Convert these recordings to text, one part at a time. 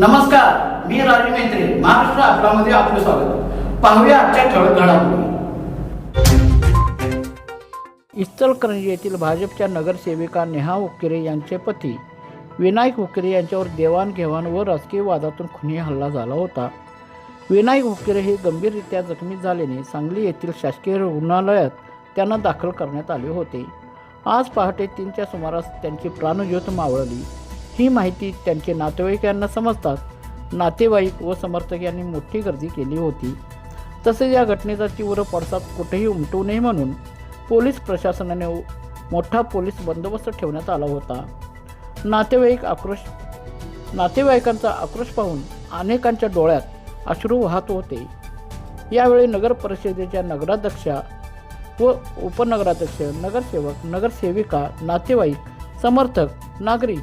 नमस्कार मी राजू मेत्रे महाराष्ट्र आपल्यामध्ये आपलं स्वागत. पाहूया आजच्या ठळक घडामोडी. इचलकरंजी येथील भाजपच्या नगरसेविका नेहा उकेरे यांचे पती विनायक उकेरे यांच्यावर देवाणघेवाण व राजकीय वादातून खुनी हल्ला झाला होता. विनायक उकेरे हे गंभीररित्या जखमी झाल्याने सांगली येथील शासकीय रुग्णालयात त्यांना दाखल करण्यात आले होते. आज पहाटे तीनच्या सुमारास त्यांची प्राणज्योत मावळली. ही माहिती त्यांचे नातेवाईक यांना नातेवाईक व समर्थक यांनी मोठी गर्दी केली होती. तसेच या घटनेचा तीव्र पडसाद कुठेही उमटू नये म्हणून पोलीस प्रशासनाने मोठा पोलीस बंदोबस्त ठेवण्यात आला होता. नातेवाईक आक्रोश नातेवाईकांचा आक्रोश पाहून अनेकांच्या डोळ्यात अश्रू वाहत होते. यावेळी नगर परिषदेच्या नगराध्यक्षा व उपनगराध्यक्ष नगरसेवक नगरसेविका नातेवाईक समर्थक नागरिक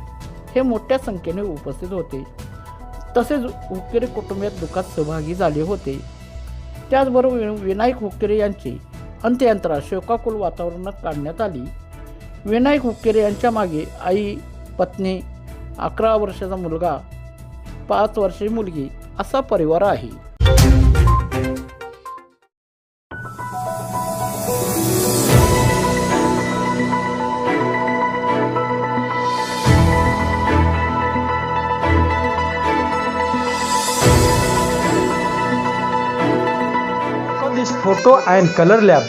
हे मोठ्या संख्येने उपस्थित होते. तसेच हुक्केरे कुटुंबियात दुःखात सहभागी झाले होते. त्याचबरोबर वि- विनायक हुक्केरे यांची अंत्ययंत्रा शोकाकुल वातावरणात काढण्यात आली. विनायक हुक्केरे यांच्या मागे आई पत्नी अकरा वर्षाचा मुलगा पाच वर्षाची मुलगी असा परिवार आहे. Photo and colour lab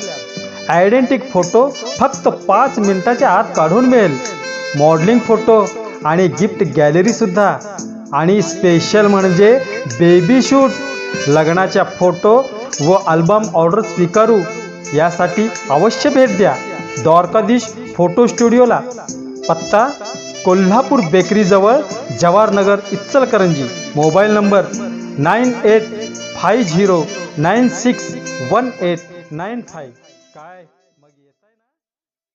identity photo फक्त पाच मिनिटाच्या आत काढून मिळेल. मॉडेलिंग फोटो आणि गिफ्ट गॅलरीसुद्धा आणि स्पेशल म्हणजे बेबी शूट लग्नाच्या फोटो व अल्बम ऑर्डर स्वीकारू. यासाठी अवश्य भेट द्या. द्वारकाधीश फोटो स्टुडिओला पत्ता Kolhapur बेकरीजवळ Jawaharnagar Ichalkaranji. Mobile number nine eight five zero nine six one eight nine five काय